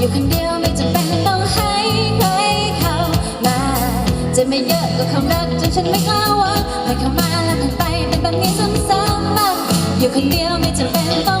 อยู่คนเดียวไม่จำเป็นต้องให้ใครเข้ามา จะไม่เยอะก็คำรักจนฉันไม่กล้าหวังให้เข้ามาแล้วผ่านไปเป็นแบบนี้ซ้ำๆบ้าอยู่คนเดียวไม่จำเป็นต้อง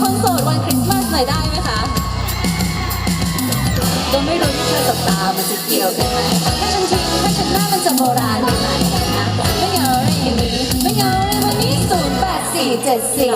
คนโสดวันคริสต์มาสหน่อยได้ไหมคะก็ไม่รู้ที่เธอตบตามันจะเกี่ยวกันไหมถ้าฉันทิ้งถ้าฉันหน้ามันจะโบราณไปไหนนะไม่เงาอะไรอย่างนี้ ไม่เงาอะไรวันนี้ศูนย์แปดสี่เจ็ดสี่